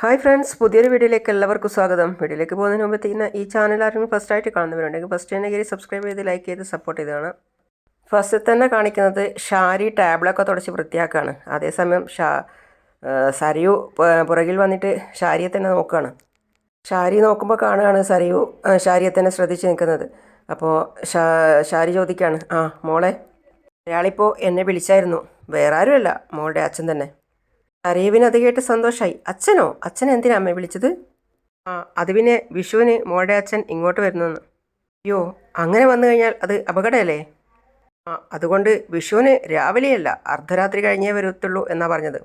Hi friends പുതിയൊരു വീഡിയോയിലേക്ക് എല്ലാവർക്കും സ്വാഗതം. വീഡിയോയിലേക്ക് പോകുന്നതിന് മുമ്പ് തീരുന്ന ഈ ചാനൽ ആരെങ്കിലും ഫസ്റ്റ് ആയിട്ട് കാണുന്നവരുണ്ടെങ്കിൽ ഫസ്റ്റ് തന്നെ കയറി സബ്സ്ക്രൈബ് ചെയ്ത് ലൈക്ക് ചെയ്ത് സപ്പോർട്ട് ചെയ്തതാണ്. ഫസ്റ്റ് തന്നെ കാണിക്കുന്നത് ഷാരി ടാബിളൊക്കെ തുടച്ച് വൃത്തിയാക്കുകയാണ് അതേസമയം ഷാ സരയു പുറകിൽ വന്നിട്ട് ഷാരിയെ തന്നെ നോക്കുകയാണ് ഷാരി നോക്കുമ്പോൾ കാണുകയാണ് സരയു ഷാരിയെ തന്നെ ശ്രദ്ധിച്ച് നിൽക്കുന്നത്. അപ്പോൾ ഷാ ഷാരി ചോദിക്കുകയാണ് ആ മോളെ അയാളിപ്പോൾ എന്നെ വിളിച്ചായിരുന്നു. വേറെ ആരുമല്ല മോളുടെ അച്ഛൻ തന്നെ. അരേവിന് അത് കേട്ട് സന്തോഷമായി അച്ഛനോ? അച്ഛൻ എന്തിനാ അമ്മ വിളിച്ചത്? ആ അത് പിന്നെ വിഷുവിന് മോളുടെ അച്ഛൻ ഇങ്ങോട്ട് വരുന്നെന്ന്. അയ്യോ അങ്ങനെ വന്നു കഴിഞ്ഞാൽ അത് അപകടമല്ലേ? ആ അതുകൊണ്ട് വിഷുവിന് രാവിലെയല്ല അർദ്ധരാത്രി കഴിഞ്ഞേ വരത്തുള്ളൂ എന്നാ പറഞ്ഞത്.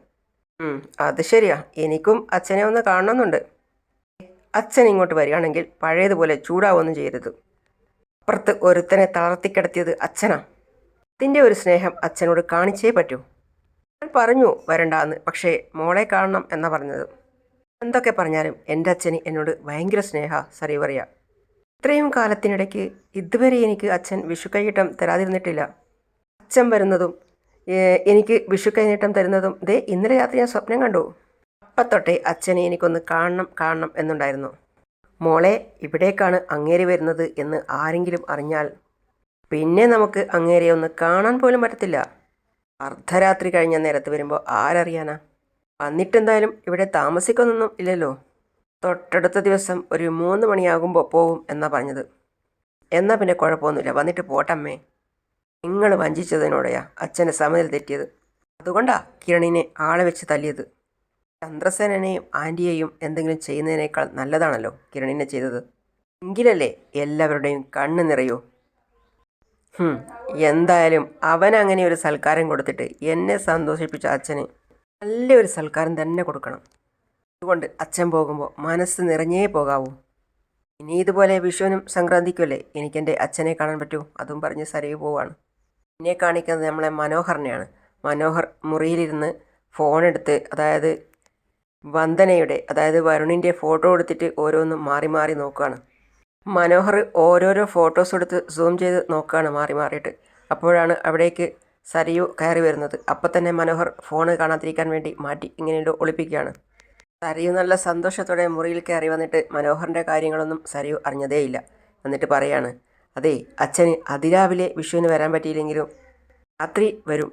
അത് ശരിയാ. എനിക്കും അച്ഛനെ ഒന്ന് കാണണമെന്നുണ്ട്. അച്ഛൻ ഇങ്ങോട്ട് വരികയാണെങ്കിൽ പഴയതുപോലെ ചൂടാവൊന്നും ചെയ്യരുത്. അപ്പുറത്ത് ഒരുത്തനെ തളർത്തിക്കിടത്തിയത് അച്ഛനാ. അതിന്റെ ഒരു സ്നേഹം അച്ഛനോട് കാണിച്ചേ പറ്റൂ. പറഞ്ഞു വരണ്ടാന്ന് പക്ഷേ മോളെ കാണണം എന്നാ പറഞ്ഞത്. എന്തൊക്കെ പറഞ്ഞാലും എന്റെ അച്ഛന് എന്നോട് ഭയങ്കര സ്നേഹ സറി പറയാ. ഇത്രയും കാലത്തിനിടയ്ക്ക് ഇതുവരെ എനിക്ക് അച്ഛൻ വിഷുക്കൈയിട്ടം തരാതിരുന്നിട്ടില്ല. അച്ഛൻ വരുന്നതും എനിക്ക് വിഷുക്കൈനീട്ടം തരുന്നതും ദേ ഇന്നലെ രാത്രി ഞാൻ സ്വപ്നം കണ്ടു. അപ്പത്തൊട്ടേ അച്ഛനെ എനിക്കൊന്ന് കാണണം കാണണം എന്നുണ്ടായിരുന്നു. മോളെ ഇവിടേക്കാണ് അങ്ങേരി വരുന്നത് എന്ന് ആരെങ്കിലും അറിഞ്ഞാൽ പിന്നെ നമുക്ക് അങ്ങേരെ ഒന്ന് കാണാൻ പോലും പറ്റത്തില്ല. അർദ്ധരാത്രി കഴിഞ്ഞ നേരത്ത് വരുമ്പോൾ ആരറിയാനാ? വന്നിട്ടെന്തായാലും ഇവിടെ താമസിക്കുന്നൊന്നും ഇല്ലല്ലോ. തൊട്ടടുത്ത ദിവസം ഒരു മൂന്ന് മണിയാകുമ്പോൾ പോവും എന്നാ പറഞ്ഞത്. എന്നാ പിന്നെ കുഴപ്പമൊന്നുമില്ല. വന്നിട്ട് പോട്ടമ്മേ. നിങ്ങൾ വഞ്ചിച്ചതിനോടെയാ അച്ഛന്റെ സമനില തെറ്റിയത്. അതുകൊണ്ടാ കിരണിനെ ആളെ വെച്ച് തല്ലിയത്. ചന്ദ്രസേനനെയും ആന്റിയെയും എന്തെങ്കിലും ചെയ്യുന്നതിനേക്കാൾ നല്ലതാണല്ലോ കിരണിനെ ചെയ്തത്. എങ്കിലല്ലേ എല്ലാവരുടെയും കണ്ണ് നിറയൂ. എന്തായാലും അവൻ അങ്ങനെ ഒരു സൽക്കാരം കൊടുത്തിട്ട് എന്നെ സന്തോഷിപ്പിച്ച അച്ഛന് നല്ലൊരു സൽക്കാരം തന്നെ കൊടുക്കണം. അതുകൊണ്ട് അച്ഛൻ പോകുമ്പോൾ മനസ്സ് നിറഞ്ഞേ പോകാവൂ. ഇനി ഇതുപോലെ വിഷുവിനും സംക്രാന്തിക്കുമല്ലേ? എനിക്കെന്റെ അച്ഛനെ കാണാൻ പറ്റൂ. അതും പറഞ്ഞ് സരയു പോവാണ്. എന്നെ കാണിക്കുന്നത് നമ്മളെ മനോഹറിനെയാണ്. മനോഹർ മുറിയിലിരുന്ന് ഫോണെടുത്ത് അതായത് വന്ദനയുടെ അതായത് വരുണിന്റെ ഫോട്ടോ എടുത്തിട്ട് ഓരോന്നും മാറി മാറി നോക്കുകയാണ് മനോഹർ ഓരോരോ ഫോട്ടോസ് എടുത്ത് സൂം ചെയ്ത് നോക്കുകയാണ് മാറി മാറിയിട്ട്. അപ്പോഴാണ് അവിടേക്ക് സരയു കയറി വരുന്നത്. അപ്പം തന്നെ മനോഹർ ഫോണ് കാണാതിരിക്കാൻ വേണ്ടി മാറ്റി ഇങ്ങനെ ഒളിപ്പിക്കുകയാണ്. സരയു നല്ല സന്തോഷത്തോടെ മുറിയിൽ കയറി വന്നിട്ട് മനോഹറിന്റെ കാര്യങ്ങളൊന്നും സരയു അറിഞ്ഞതേയില്ല. എന്നിട്ട് പറയാണ് അതെ അച്ഛന് അതിരാവിലെ വിഷുവിന് വരാൻ പറ്റിയില്ലെങ്കിലും രാത്രി വരും.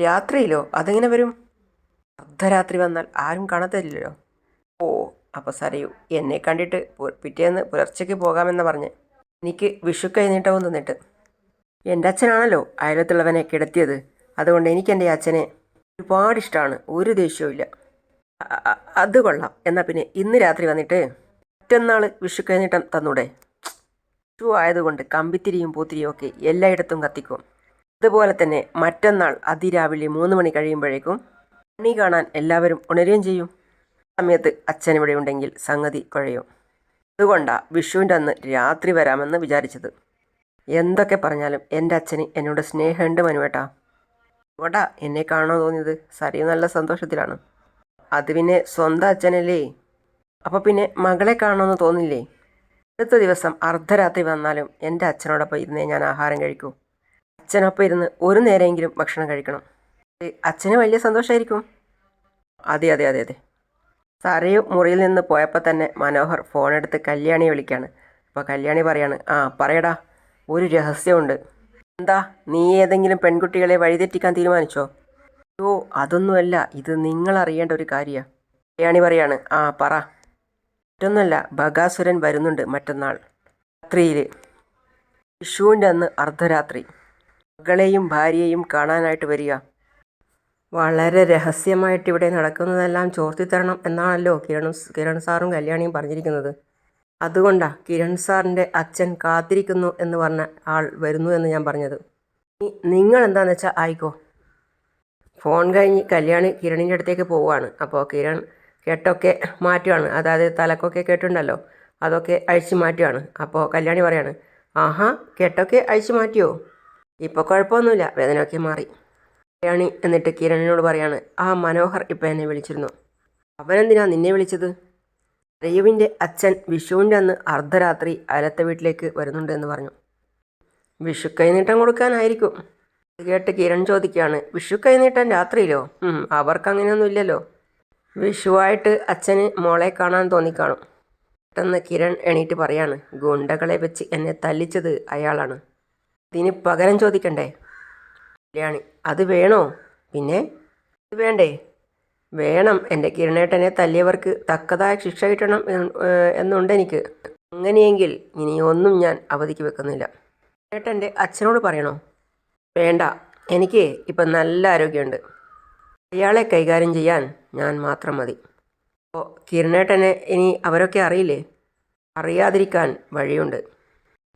രാത്രിയിലോ? അതെങ്ങനെ വരും? അർദ്ധരാത്രി വന്നാൽ ആരും കാണത്തില്ലല്ലോ ഓ അപ്പോൾ സാറേ എന്നെ കണ്ടിട്ട് പിറ്റേന്ന് പുലർച്ചയ്ക്ക് പോകാമെന്ന് പറഞ്ഞ്. എനിക്ക് വിഷു കഴിഞ്ഞിട്ടോ തന്നിട്ട്. എന്റെ അച്ഛനാണല്ലോ അയലത്തുള്ളവനെ കിടത്തിയത്. അതുകൊണ്ട് എനിക്ക് എന്റെ അച്ഛനെ ഒരുപാട് ഇഷ്ടമാണ് ഒരു ദേഷ്യവും അത് കൊള്ളാം. എന്നാൽ പിന്നെ ഇന്ന് രാത്രി വന്നിട്ട് മറ്റന്നാൾ വിഷു കഴിഞ്ഞിട്ട് തന്നൂടെ? വിഷു ആയതുകൊണ്ട് കമ്പിത്തിരിയും പൂത്തിരിയും ഒക്കെ എല്ലായിടത്തും കത്തിക്കും. അതുപോലെ തന്നെ മറ്റന്നാൾ അതിരാവിലെ മൂന്ന് മണി കഴിയുമ്പോഴേക്കും പണി കാണാൻ എല്ലാവരും ഉണരുകയും ചെയ്യും. സമയത്ത് അച്ഛൻ ഇവിടെ ഉണ്ടെങ്കിൽ സംഗതി കുഴയും. അതുകൊണ്ടാ വിഷുവിന്റെ അന്ന് രാത്രി വരാമെന്ന് വിചാരിച്ചത്. എന്തൊക്കെ പറഞ്ഞാലും എന്റെ അച്ഛന് എന്നോട് സ്നേഹമുണ്ട് മനുവേട്ടാ. ഓടാ എന്നെ കാണോ തോന്നിയത്? സരി നല്ല സന്തോഷത്തിലാണ്. അത് പിന്നെ സ്വന്തം അച്ഛനല്ലേ? അപ്പോൾ പിന്നെ മകളെ കാണണമെന്ന് തോന്നില്ലേ? അടുത്ത ദിവസം അർദ്ധരാത്രി വന്നാലും എന്റെ അച്ഛനോടൊപ്പം ഇരുന്നേ ഞാൻ ആഹാരം കഴിക്കൂ. അച്ഛനൊപ്പം ഇരുന്ന് ഒരു നേരമെങ്കിലും ഭക്ഷണം കഴിക്കണം. അച്ഛന് വലിയ സന്തോഷമായിരിക്കും അതെ അതെ അതെ അതെ. സരയു മുറിയിൽ നിന്ന് പോയപ്പോൾ തന്നെ മനോഹർ ഫോണെടുത്ത് കല്യാണിയെ വിളിക്കുകയാണ് അപ്പോൾ കല്യാണി പറയാണ് ആ പറയടാ ഒരു രഹസ്യമുണ്ട്. എന്താ നീ ഏതെങ്കിലും പെൺകുട്ടികളെ വഴിതെറ്റിക്കാൻ തീരുമാനിച്ചോ? ഓ അതൊന്നുമല്ല ഇത് നിങ്ങൾ അറിയേണ്ട ഒരു കാര്യമാണ് കല്യാണി പറയാണ് ആ പറ. മറ്റൊന്നല്ല ബഗാസുരൻ വരുന്നുണ്ട് മറ്റന്നാൾ രാത്രിയിൽ വിഷുവിന്റെ അന്ന് അർദ്ധരാത്രി. മകളെയും ഭാര്യയെയും കാണാനായിട്ട് വരിക. വളരെ രഹസ്യമായിട്ട് ഇവിടെ നടക്കുന്നതെല്ലാം ചോർത്തി തരണം എന്നാണല്ലോ കിരൺ കിരൺ സാറും കല്യാണിയും പറഞ്ഞിരിക്കുന്നത്. അതുകൊണ്ടാണ് കിരൺ സാറിന്റെ അച്ഛൻ കാത്തിരിക്കുന്നു എന്ന് പറഞ്ഞ ആൾ വരുന്നു എന്ന് ഞാൻ പറഞ്ഞത്. നിങ്ങൾ എന്താണെന്ന് വെച്ചാൽ ആയിക്കോ. ഫോൺ കഴിഞ്ഞ് കല്യാണി കിരണിന്റെ അടുത്തേക്ക് പോവുകയാണ്. അപ്പോൾ കിരൺ കെട്ടൊക്കെ മാറ്റുകയാണ് അതായത് തലക്കൊക്കെ കെട്ടുണ്ടല്ലോ അതൊക്കെ അഴിച്ചു മാറ്റുകയാണ് അപ്പോൾ കല്യാണി പറയാണ് ആഹാ കെട്ടൊക്കെ അഴിച്ചു മാറ്റിയോ? ഇപ്പോൾ കുഴപ്പമൊന്നുമില്ല വേദനയൊക്കെ മാറി. കല്യാണി എന്നിട്ട് കിരണിനോട് പറയാണ് ആ മനോഹർ ഇപ്പം എന്നെ വിളിച്ചിരുന്നു. അവനെന്തിനാ നിന്നെ വിളിച്ചത്? രയുവിന്റെ അച്ഛൻ വിഷുവിന്റെ അന്ന് അർദ്ധരാത്രി അലത്തെ വീട്ടിലേക്ക് വരുന്നുണ്ട് എന്ന് പറഞ്ഞു. വിഷു കൈനീട്ടം കൊടുക്കാനായിരിക്കും. കേട്ട് കിരൺ ചോദിക്കുകയാണ് വിഷു കൈനീട്ടം രാത്രിയിലോ? അവർക്ക് അങ്ങനെയൊന്നും ഇല്ലല്ലോ. വിഷുവായിട്ട് അച്ഛന് മോളെ കാണാൻ തോന്നിക്കാണും. പെട്ടെന്ന് കിരൺ എണീറ്റ് പറയാണ് ഗുണ്ടകളെ വെച്ച് എന്നെ തല്ലിച്ചത് അയാളാണ്. ഇതിന് പകരം ചോദിക്കണ്ടേ? കല്യാണി. അത് വേണോ? പിന്നെ? ഇത് വേണ്ടേ? വേണം. എന്റെ കിരണേട്ടനെ തല്ലിയവർക്ക് തക്കതായ ശിക്ഷ കിട്ടണം എന്നുണ്ട് എനിക്ക്. അങ്ങനെയെങ്കിൽ ഇനിയൊന്നും ഞാൻ അവധിക്ക് വെക്കുന്നില്ല. ഏട്ടന്റെ അച്ഛനോട് പറയണോ? വേണ്ട. എനിക്ക് ഇപ്പം നല്ല ആരോഗ്യമുണ്ട്. അയാളെ കൈകാര്യം ചെയ്യാൻ ഞാൻ മാത്രം മതി. അപ്പോൾ കിരണേട്ടനെ ഇനി അവരൊക്കെ അറിയില്ലേ? അറിയാതിരിക്കാൻ വഴിയുണ്ട്.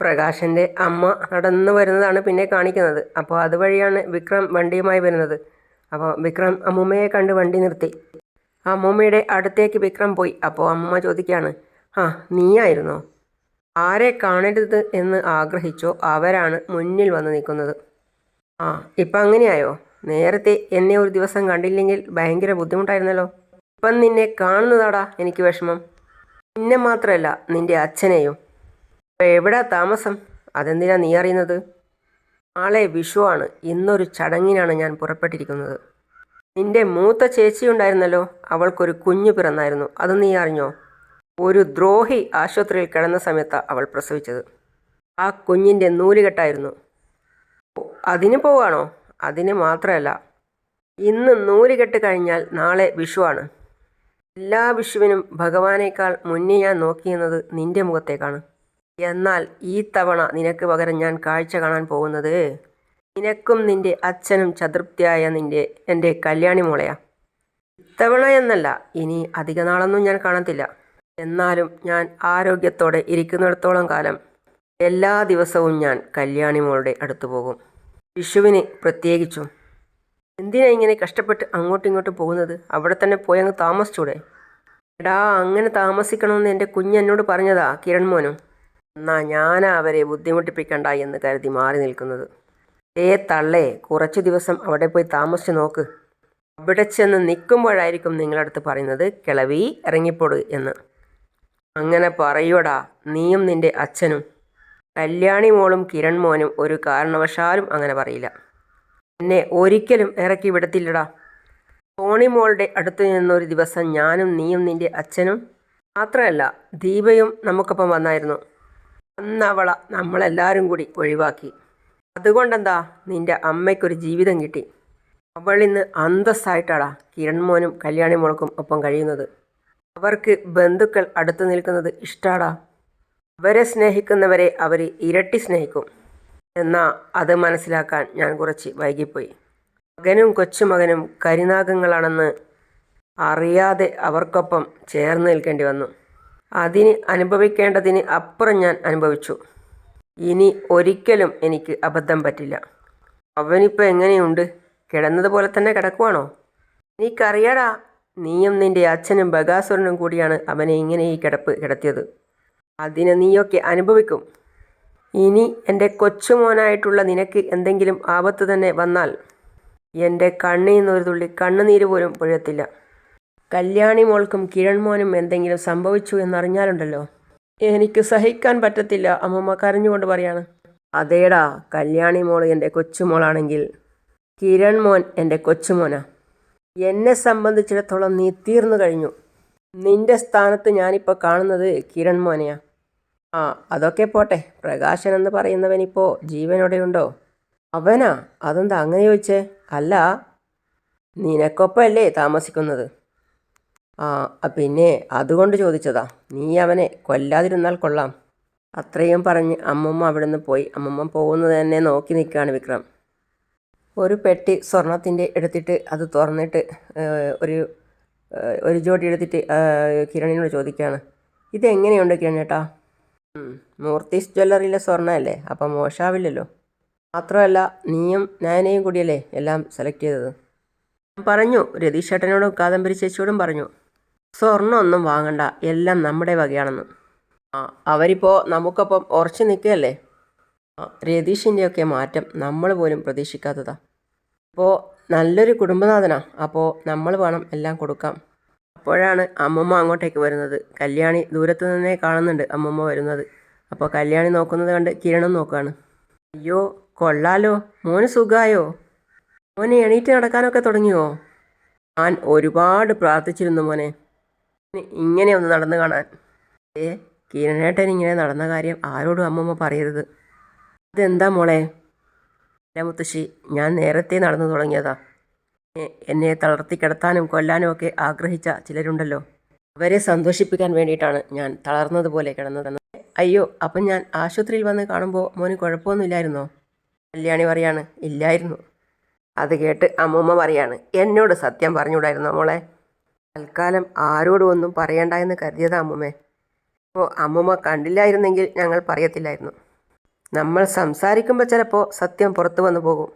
പ്രകാശന്റെ അമ്മ നടന്നു വരുന്നതാണ് പിന്നെ കാണിക്കുന്നത്. അപ്പോൾ അതുവഴിയാണ് വിക്രം വണ്ടിയുമായി വരുന്നത്. അപ്പോൾ വിക്രം അമ്മൂമ്മയെ കണ്ട് വണ്ടി നിർത്തി. അമ്മൂമ്മയുടെ അടുത്തേക്ക് വിക്രം പോയി. അപ്പോൾ അമ്മൂമ്മ ചോദിക്കുകയാണ് ആ നീയായിരുന്നോ? ആരെ കാണരുത് എന്ന് ആഗ്രഹിച്ചോ? അവരാണ് മുന്നിൽ വന്ന് നിൽക്കുന്നത്. ആ ഇപ്പം അങ്ങനെയായോ? നേരത്തെ എന്നെ ഒരു ദിവസം കണ്ടില്ലെങ്കിൽ ഭയങ്കര ബുദ്ധിമുട്ടായിരുന്നല്ലോ. ഇപ്പം നിന്നെ കാണുന്നതാടാ എനിക്ക് വിഷമം. നിന്നെ മാത്രമല്ല നിന്റെ അച്ഛനെയും. എവിടാ താമസം? അതെന്തിനാ നീ അറിയുന്നത്? നാളെ വിഷുവാണ് ഇന്നൊരു ചടങ്ങിനാണ് ഞാൻ പുറപ്പെട്ടിരിക്കുന്നത്. നിന്റെ മൂത്ത ചേച്ചി ഉണ്ടായിരുന്നല്ലോ. അവൾക്കൊരു കുഞ്ഞു പിറന്നായിരുന്നു. അത് നീ അറിഞ്ഞോ? ഒരു ദ്രോഹി ആശുപത്രിയിൽ കിടന്ന സമയത്താണ് അവൾ പ്രസവിച്ചത്. ആ കുഞ്ഞിന്റെ നൂലുകെട്ടായിരുന്നു. അതിന് പോവാണോ? അതിന് മാത്രമല്ല. ഇന്ന് നൂലുകെട്ട് കഴിഞ്ഞാൽ നാളെ വിഷുവാണ് എല്ലാ വിഷുവിനും ഭഗവാനേക്കാൾ മുന്നേ ഞാൻ നോക്കിയെന്നത് നിന്റെ മുഖത്തേക്കാണ്. എന്നാൽ ഈ തവണ നിനക്ക് പകരം ഞാൻ കാഴ്ച കാണാൻ പോകുന്നത്? നിനക്കും നിന്റെ അച്ഛനും ചതുർത്ഥിയായ നിന്റെ എന്റെ കല്യാണി മോളയാ. ഇത്തവണ എന്നല്ല ഇനി അധിക നാളൊന്നും ഞാൻ കാണത്തില്ല. എന്നാലും ഞാൻ ആരോഗ്യത്തോടെ ഇരിക്കുന്നിടത്തോളം കാലം എല്ലാ ദിവസവും ഞാൻ കല്യാണി മോളുടെ അടുത്ത് പോകും. വിഷുവിന് പ്രത്യേകിച്ചും. എന്തിനാ ഇങ്ങനെ കഷ്ടപ്പെട്ട് അങ്ങോട്ടും ഇങ്ങോട്ടും പോകുന്നത്? അവിടെ തന്നെ പോയി അങ്ങ് താമസിച്ചൂടെ? എടാ അങ്ങനെ താമസിക്കണമെന്ന് എന്റെ കുഞ്ഞെന്നോട് പറഞ്ഞതാ കിരൺ മോനും എന്നാ ഞാൻ അവരെ ബുദ്ധിമുട്ടിപ്പിക്കണ്ട എന്ന് കരുതി മാറി നിൽക്കുന്നത്. ഏ തള്ളേ കുറച്ചു ദിവസം അവിടെ പോയി താമസിച്ച് നോക്ക്. അവിടെ ചെന്ന് നിൽക്കുമ്പോഴായിരിക്കും നിങ്ങളടുത്ത് പറയുന്നത് കിളവി ഇറങ്ങിപ്പോട് എന്ന്. അങ്ങനെ പറയൂടാ നീയും നിന്റെ അച്ഛനും. കല്യാണി മോളും കിരൺ മോനും ഒരു കാരണവശാലും അങ്ങനെ പറയില്ല. എന്നെ ഒരിക്കലും ഇറക്കി വിടത്തില്ലടാ. ടോണി മോളുടെ അടുത്ത് നിന്നൊരു ദിവസം ഞാനും നീയും നിന്റെ അച്ഛനും മാത്രമല്ല ദീപയും നമുക്കൊപ്പം വന്നായിരുന്നു. അന്ന് അവള നമ്മളെല്ലാവരും കൂടി ഒഴിവാക്കി. അതുകൊണ്ടെന്താ നിന്റെ അമ്മയ്ക്കൊരു ജീവിതം കിട്ടി. അവളിന്ന് അന്തസ്സായിട്ടാടാ കിരൺ മോനും കല്യാണി മോൾക്കും ഒപ്പം കഴിയുന്നത്. അവർക്ക് ബന്ധുക്കൾ അടുത്ത് നിൽക്കുന്നത് ഇഷ്ടാടാ. അവരെ സ്നേഹിക്കുന്നവരെ അവർ ഇരട്ടി സ്നേഹിക്കും. എന്നാ അത് മനസ്സിലാക്കാൻ ഞാൻ കുറച്ച് വൈകിപ്പോയി. മകനും കൊച്ചുമകനും കരിനാഗങ്ങളാണെന്ന് അറിയാതെ അവർക്കൊപ്പം ചേർന്ന് നിൽക്കേണ്ടി വന്നു. അതിന് അനുഭവിക്കേണ്ടതിന് അപ്പുറം ഞാൻ അനുഭവിച്ചു. ഇനി ഒരിക്കലും എനിക്ക് അബദ്ധം പറ്റില്ല. അവനിപ്പോൾ എങ്ങനെയുണ്ട്? കിടന്നതുപോലെ തന്നെ കിടക്കുവാണോ? എനിക്കറിയാടാ നീയും നിന്റെ അച്ഛനും ബഗാസുരനും കൂടിയാണ് അവനെ ഇങ്ങനെ ഈ കിടപ്പ് കിടത്തിയത്. അതിനെ നീയൊക്കെ അനുഭവിക്കും. ഇനി എന്റെ കൊച്ചുമോനായിട്ടുള്ള നിനക്ക് എന്തെങ്കിലും ആപത്ത് തന്നെ വന്നാൽ എന്റെ കണ്ണിൽ നിന്നൊരു തുള്ളി കണ്ണുനീര് പോലും പൊഴത്തില്ല കല്യാണി മോൾക്കും കിരൺ മോനും എന്തെങ്കിലും സംഭവിച്ചു എന്നറിഞ്ഞാലുണ്ടല്ലോ. എനിക്ക് സഹിക്കാൻ പറ്റത്തില്ല അമ്മമ്മ കരഞ്ഞുകൊണ്ട് പറയാണ്. അതേടാ കല്യാണി മോൾ എന്റെ കൊച്ചുമോളാണെങ്കിൽ. കിരൺ മോൻ എന്റെ കൊച്ചുമോനാ. എന്നെ സംബന്ധിച്ചിടത്തോളം നീ തീർന്നു കഴിഞ്ഞു. നിന്റെ സ്ഥാനത്ത് ഞാനിപ്പോൾ കാണുന്നത് കിരൺ മോനെയാ. ആ അതൊക്കെ പോട്ടെ. പ്രകാശൻ എന്ന് പറയുന്നവനിപ്പോൾ ജീവനോടെയുണ്ടോ അവനാ? അതെന്താ അങ്ങനെ ചോദിച്ചേ? അല്ല. നിനക്കൊപ്പമല്ലേ താമസിക്കുന്നത്? പിന്നെ അതുകൊണ്ട് ചോദിച്ചതാ നീ അവനെ കൊല്ലാതിരുന്നാൽ കൊള്ളാം. അത്രയും പറഞ്ഞ് അമ്മമ്മ അവിടുന്ന് പോയി. അമ്മമ്മ പോകുന്നത് തന്നെ നോക്കി നിൽക്കുകയാണ് വിക്രം. ഒരു പെട്ടി സ്വർണത്തിന്റെ എടുത്തിട്ട് അത് തുറന്നിട്ട് ഒരു ഒരു ജോഡി എടുത്തിട്ട് കിരണിനോട് ചോദിക്കുകയാണ് ഇതെങ്ങനെയുണ്ട് നോർത്ത് മൂർത്തീസ് ജ്വല്ലറിയിലെ സ്വർണമല്ലേ അപ്പം മോശാവില്ലല്ലോ. മാത്രമല്ല നീയും ഞാനേയും കൂടിയല്ലേ എല്ലാം സെലക്ട് ചെയ്തത്? പറഞ്ഞു രതീഷ് ചേട്ടനോടും കാദംബരി ചേച്ചിയോടും പറഞ്ഞു. സ്വർണമൊന്നും വാങ്ങണ്ട. എല്ലാം നമ്മുടെ വകയാണെന്ന്. ആ അവരിപ്പോൾ നമുക്കപ്പം ഉറച്ചു നിൽക്കുകയല്ലേ? രതീഷിന്റെയൊക്കെ മാറ്റം നമ്മൾ പോലും പ്രതീക്ഷിക്കാത്തതാ. അപ്പോൾ നല്ലൊരു കുടുംബനാഥനാ. അപ്പോൾ നമ്മൾ വേണം എല്ലാം കൊടുക്കാം. അപ്പോഴാണ് അമ്മമ്മ അങ്ങോട്ടേക്ക് വരുന്നത്. കല്യാണി ദൂരത്തു നിന്നേ കാണുന്നുണ്ട് അമ്മമ്മ വരുന്നത്. അപ്പോൾ കല്യാണി നോക്കുന്നത് കണ്ട് കിരണം നോക്കുകയാണ് അയ്യോ കൊള്ളാലോ. മോന് സുഖായോ? മോനെ എണീറ്റ് നടക്കാനൊക്കെ തുടങ്ങിയോ? ഞാൻ ഒരുപാട് പ്രാർത്ഥിച്ചിരുന്നു മോനെ. ഇങ്ങനെ ഒന്ന് നടന്നു കാണാൻ. ഏ കിരണേട്ടൻ ഇങ്ങനെ നടന്ന കാര്യം ആരോടും അമ്മമ്മ പറയരുത്. അതെന്താ മോളെ? അല്ല മുത്തശ്ശി ഞാൻ നേരത്തെ നടന്നു തുടങ്ങിയതാ. എന്നെ തളർത്തി കിടത്താനും കൊല്ലാനും ഒക്കെ ആഗ്രഹിച്ച ചിലരുണ്ടല്ലോ. അവരെ സന്തോഷിപ്പിക്കാൻ വേണ്ടിയിട്ടാണ് ഞാൻ തളർന്നതുപോലെ കിടന്നത്. അയ്യോ അപ്പം ഞാൻ ആശുപത്രിയിൽ വന്ന് കാണുമ്പോൾ മോന് കുഴപ്പമൊന്നുമില്ലായിരുന്നോ? കല്യാണി പറയാണ് ഇല്ലായിരുന്നു. അത് കേട്ട് അമ്മൂമ്മ പറയാണ് എന്നോട് സത്യം പറഞ്ഞുകൂടായിരുന്നോ മോളെ? തൽക്കാലം ആരോടും ഒന്നും പറയണ്ട എന്ന് കരുതിയതാ അമ്മൂമ്മേ അപ്പോൾ അമ്മമ്മ കണ്ടില്ലായിരുന്നെങ്കിൽ ഞങ്ങൾ പറയത്തില്ലായിരുന്നു. നമ്മൾ സംസാരിക്കുമ്പോൾ ചിലപ്പോൾ സത്യം പുറത്തു വന്നു പോകും.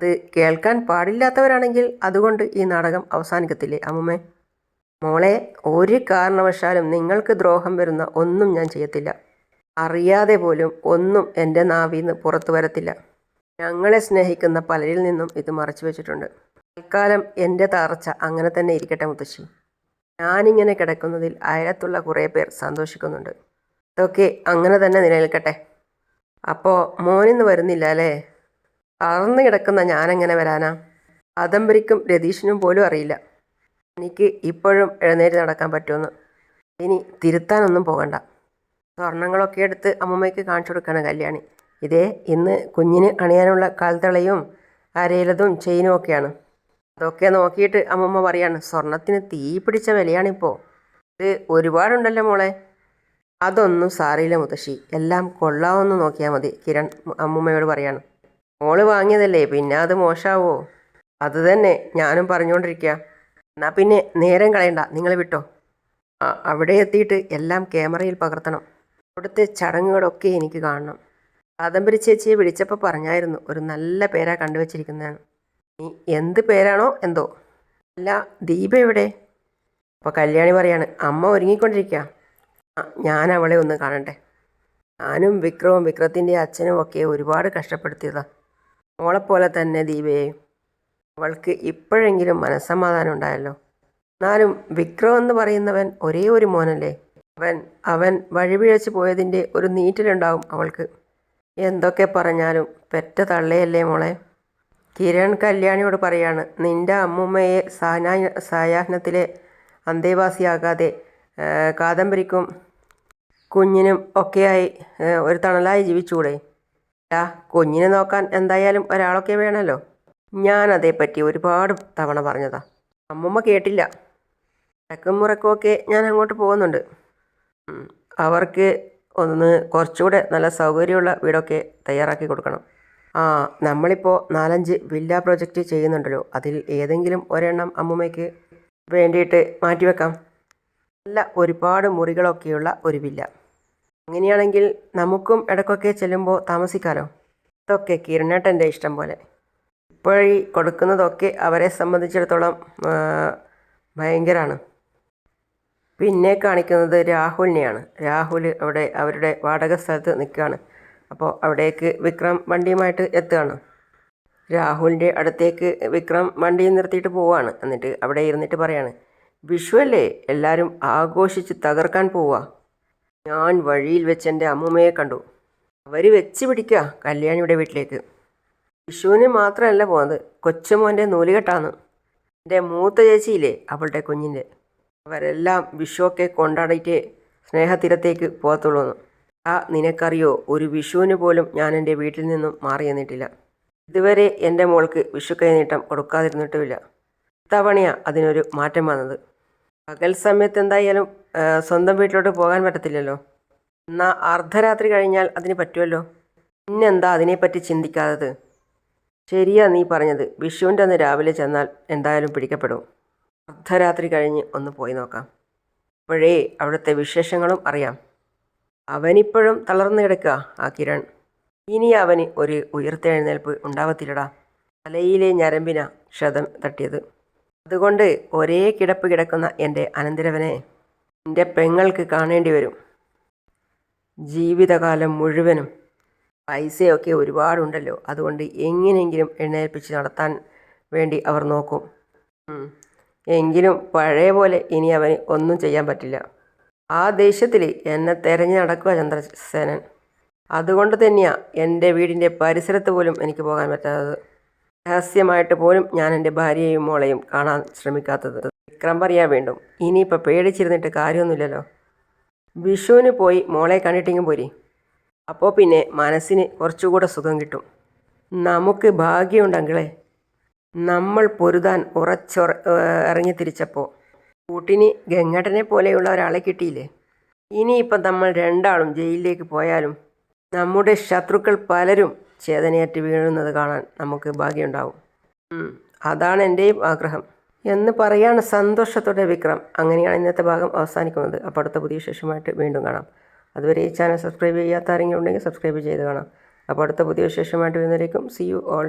അത് കേൾക്കാൻ പാടില്ലാത്തവരാണെങ്കിൽ അതുകൊണ്ട് ഈ നാടകം അവസാനിക്കത്തില്ലേ അമ്മുമ്മേ? മോളെ ഒരു കാരണവശാലും നിങ്ങൾക്ക് ദ്രോഹം വരുന്ന ഒന്നും ഞാൻ ചെയ്യത്തില്ല. അറിയാതെ പോലും ഒന്നും എന്റെ നാവിന്ന് പുറത്തു വരത്തില്ല. ഞങ്ങളെ സ്നേഹിക്കുന്ന പലരിൽ നിന്നും ഇത് മറച്ചു വെച്ചിട്ടുണ്ട്. തൽക്കാലം എന്റെ തകർച്ച അങ്ങനെ തന്നെ ഇരിക്കട്ടെ മുത്തശ്ശി. ഞാനിങ്ങനെ കിടക്കുന്നതിൽ അയലത്തുള്ള കുറേ പേർ സന്തോഷിക്കുന്നുണ്ട്. അതൊക്കെ അങ്ങനെ തന്നെ നിലനിൽക്കട്ടെ. അപ്പോൾ മോനിന്ന് വരുന്നില്ല അല്ലേ? തളർന്നു കിടക്കുന്ന ഞാനെങ്ങനെ വരാനാ? അതമ്പരിക്കും രതീഷിനും പോലും അറിയില്ല. എനിക്ക് ഇപ്പോഴും എഴുന്നേറ്റ് നടക്കാൻ പറ്റുമെന്ന്. ഇനി തിരുത്താനൊന്നും പോകണ്ട. സ്വർണങ്ങളൊക്കെ എടുത്ത് അമ്മമ്മയ്ക്ക് കാണിച്ചു കൊടുക്കണം കല്യാണി. ഇതേ ഇന്ന് കുഞ്ഞിന് അണിയാനുള്ള കാൽത്തളയും അരയിലതും ചെയിനും ഒക്കെയാണ് അതൊക്കെ നോക്കിയിട്ട് അമ്മമ്മ പറയാണ് സ്വർണത്തിന് തീ പിടിച്ച വിലയാണിപ്പോൾ ഇത് ഒരുപാടുണ്ടല്ലോ മോളെ. അതൊന്നും സാറിയില്ല മുത്തശ്ശി. എല്ലാം കൊള്ളാമെന്ന് നോക്കിയാൽ മതി കിരൺ അമ്മൂമ്മയോട് പറയാണ്. മോൾ വാങ്ങിയതല്ലേ പിന്നെ അത് മോശാവോ? അത് തന്നെ ഞാനും പറഞ്ഞുകൊണ്ടിരിക്കുക എന്നാൽ പിന്നെ നേരം കളയണ്ട നിങ്ങൾ വിട്ടോ. അവിടെ എത്തിയിട്ട് എല്ലാം ക്യാമറയിൽ പകർത്തണം. അവിടുത്തെ ചടങ്ങുകളൊക്കെ എനിക്ക് കാണണം. കാദംബരി ചേച്ചിയെ വിളിച്ചപ്പോൾ പറഞ്ഞായിരുന്നു ഒരു നല്ല പേരാ കണ്ടുവച്ചിരിക്കുന്നതാണ് എന്ത് പേരാണോ എന്തോ. അല്ല ദീപ എവിടെ? അപ്പോൾ കല്യാണി പറയാണ് അമ്മ ഒരുങ്ങിക്കൊണ്ടിരിക്കുക ഞാൻ അവളെ ഒന്ന് കാണട്ടെ. ഞാനും വിക്രവും വിക്രത്തിന്റെ അച്ഛനും ഒക്കെ ഒരുപാട് കഷ്ടപ്പെടുത്തിയതാ. മോളെപ്പോലെ തന്നെ ദീപയെയും. അവൾക്ക് ഇപ്പോഴെങ്കിലും മനസ്സമാധാനം ഉണ്ടായല്ലോ. എന്നാലും വിക്രം എന്ന് പറയുന്നവൻ ഒരേ ഒരു മോനല്ലേ. അവൻ അവൻ വഴിപിഴച്ച് പോയതിന്റെ ഒരു നീറ്റിലുണ്ടാവും അവൾക്ക്. എന്തൊക്കെ പറഞ്ഞാലും പെറ്റ തള്ളയല്ലേ മോളെ. കിരൺ കല്യാണിയോട് പറയാണ് നിന്റെ അമ്മുമ്മയെ സാനാ സായാഹ്നത്തിലെ അന്തേവാസിയാകാതെ കാദംബരിക്കും കുഞ്ഞിനും ഒക്കെയായി ഒരു തണലായി ജീവിച്ചുകൂടെ ആ കുഞ്ഞിനെ നോക്കാൻ എന്തായാലും ഒരാളൊക്കെ വേണമല്ലോ ഞാൻ അതേപ്പറ്റി ഒരുപാട് തവണ പറഞ്ഞതാ. അമ്മുമ്മ കേട്ടില്ല. ഇടക്കും മുറക്കുമൊക്കെ ഞാൻ അങ്ങോട്ട് പോകുന്നുണ്ട്. അവർക്ക് ഒന്ന് കുറച്ചുകൂടെ നല്ല സൗകര്യമുള്ള വീടൊക്കെ തയ്യാറാക്കി കൊടുക്കണം. ആ നമ്മളിപ്പോൾ നാലഞ്ച് വില്ല പ്രൊജക്റ്റ് ചെയ്യുന്നുണ്ടല്ലോ. അതിൽ ഏതെങ്കിലും ഒരെണ്ണം അമ്മുമ്മയ്ക്ക് വേണ്ടിയിട്ട് മാറ്റിവെക്കാം നല്ല ഒരുപാട് മുറികളൊക്കെയുള്ള ഒരു വില്ല. അങ്ങനെയാണെങ്കിൽ നമുക്കും ഇടയ്ക്കൊക്കെ ചെല്ലുമ്പോൾ താമസിക്കാലോ? ഇതൊക്കെ കിരണേട്ടന്റെ ഇഷ്ടം പോലെ. ഇപ്പോഴീ കൊടുക്കുന്നതൊക്കെ അവരെ സംബന്ധിച്ചിടത്തോളം ഭയങ്കരമാണ് പിന്നെ കാണിക്കുന്നത് രാഹുലിനെയാണ്. രാഹുൽ അവിടെ അവരുടെ വാടക സ്ഥലത്ത് നിൽക്കുകയാണ്. അപ്പോൾ അവിടേക്ക് വിക്രം വണ്ടിയുമായിട്ട് എത്തുകയാണ്. രാഹുലിന്റെ അടുത്തേക്ക് വിക്രം വണ്ടി നിർത്തിയിട്ട് പോവാണ്. എന്നിട്ട് അവിടെ ഇരുന്നിട്ട് പറയാണ് വിഷു അല്ലേ? എല്ലാവരും ആഘോഷിച്ച് തകർക്കാൻ പോവാ. ഞാൻ വഴിയിൽ വെച്ച് എന്റെ അമ്മൂമ്മയെ കണ്ടു. അവർ വെച്ച് പിടിക്കുക കല്യാണിയുടെ വീട്ടിലേക്ക്. വിഷുവിന് മാത്രമല്ല പോകുന്നത് കൊച്ചുമോന്റെ നൂലുകെട്ടാണ്. എന്റെ മൂത്ത ചേച്ചിയില്ലേ അവളുടെ കുഞ്ഞിന്റെ അവരെല്ലാം വിഷുവൊക്കെ കൊണ്ടാടിയിട്ട് സ്നേഹതീരത്തേക്ക് പോകത്തുള്ളൂ എന്ന്. ആ നിനക്കറിയോ ഒരു വിഷുവിന് പോലും ഞാൻ എന്റെ വീട്ടിൽ നിന്നും മാറി നിന്നിട്ടില്ല. ഇതുവരെ എന്റെ മോൾക്ക് വിഷു കൈനീട്ടം കൊടുക്കാതിരുന്നിട്ടുമില്ല. ഇത്തവണയാണ് അതിനൊരു മാറ്റം വന്നത്. പകൽ സമയത്ത് എന്തായാലും സ്വന്തം വീട്ടിലോട്ട് പോകാൻ പറ്റത്തില്ലല്ലോ. എന്നാൽ അർദ്ധരാത്രി കഴിഞ്ഞാൽ അതിന് പറ്റുമല്ലോ? പിന്നെന്താ അതിനെപ്പറ്റി ചിന്തിക്കാത്തത്? ശരിയാ നീ പറഞ്ഞത്. വിഷുവിന്റെ അന്ന് രാവിലെ ചെന്നാൽ എന്തായാലും പിടിക്കപ്പെടും. അർദ്ധരാത്രി കഴിഞ്ഞ് ഒന്ന് പോയി നോക്കാം. അപ്പോഴേ അവിടുത്തെ വിശേഷങ്ങളും അറിയാം. അവനിപ്പോഴും തളർന്നു കിടക്കുക ആ കിരൺ. ഇനി അവന് ഒരു ഉയർത്തെഴുന്നേൽപ്പ് ഉണ്ടാവത്തില്ലടാ. തലയിലെ ഞരമ്പിന ക്ഷതം തട്ടിയത്. അതുകൊണ്ട് ഒരേ കിടപ്പ് കിടക്കുന്ന എന്റെ അനന്തരവനെ എന്റെ പെങ്ങൾക്ക് കാണേണ്ടി വരും. ജീവിതകാലം മുഴുവനും പൈസയൊക്കെ ഒരുപാടുണ്ടല്ലോ. അതുകൊണ്ട് എങ്ങനെയെങ്കിലും എഴുന്നേൽപ്പിച്ച് നടത്താൻ വേണ്ടി അവർ നോക്കും. എങ്കിലും പഴയ പോലെ ഇനി അവന് ഒന്നും ചെയ്യാൻ പറ്റില്ല. ആ ദേഷ്യത്തിൽ എന്നെ തെരഞ്ഞു നടക്കുക ചന്ദ്രസേനൻ അതുകൊണ്ട് തന്നെയാണ് എന്റെ വീടിന്റെ പരിസരത്ത് പോലും എനിക്ക് പോകാൻ പറ്റാത്തത്. രഹസ്യമായിട്ട് പോലും ഞാൻ എന്റെ ഭാര്യയെയും മോളെയും കാണാൻ ശ്രമിക്കാത്തത്. വിക്രം പറയാ വേണ്ടും ഇനിയിപ്പോൾ പേടിച്ചിരുന്നിട്ട് കാര്യമൊന്നുമില്ലല്ലോ. വിഷുവിന് പോയി മോളെ കണ്ടിട്ടെങ്കിൽ പോരി. അപ്പോൾ പിന്നെ മനസ്സിന് കുറച്ചുകൂടെ സുഖം കിട്ടും. നമുക്ക് ഭാഗ്യമുണ്ടെങ്കിലേ നമ്മൾ പൊരുതാൻ ഉറച്ചൊറ ഇറങ്ങി തിരിച്ചപ്പോൾ കൂട്ടിന് ഗംഗടനെ പോലെയുള്ള ഒരാളെ കിട്ടിയില്ലേ? ഇനിയിപ്പം നമ്മൾ രണ്ടാളും ജയിലിലേക്ക് പോയാലും നമ്മുടെ ശത്രുക്കൾ പലരും ചേതനയേറ്റ് വീഴുന്നത് കാണാൻ നമുക്ക് ഭാഗ്യമുണ്ടാവും. അതാണ് എന്റെയും ആഗ്രഹം. എന്ന് പറയാണ് സന്തോഷത്തോടെ വിക്രം. അങ്ങനെയാണ് ഇന്നത്തെ ഭാഗം അവസാനിക്കുന്നത്. അപ്പോൾ അടുത്ത പുതിയ വിശേഷമായിട്ട് വീണ്ടും കാണാം. അതുവരെ ഈ ചാനൽ സബ്സ്ക്രൈബ് ചെയ്യാത്ത ആരെങ്കിലും ഉണ്ടെങ്കിൽ സബ്സ്ക്രൈബ് ചെയ്ത് കാണാം. അപ്പോൾ അടുത്ത പുതിയ വിശേഷമായിട്ട് വരുന്നവരേക്കും സി യു ഓൾ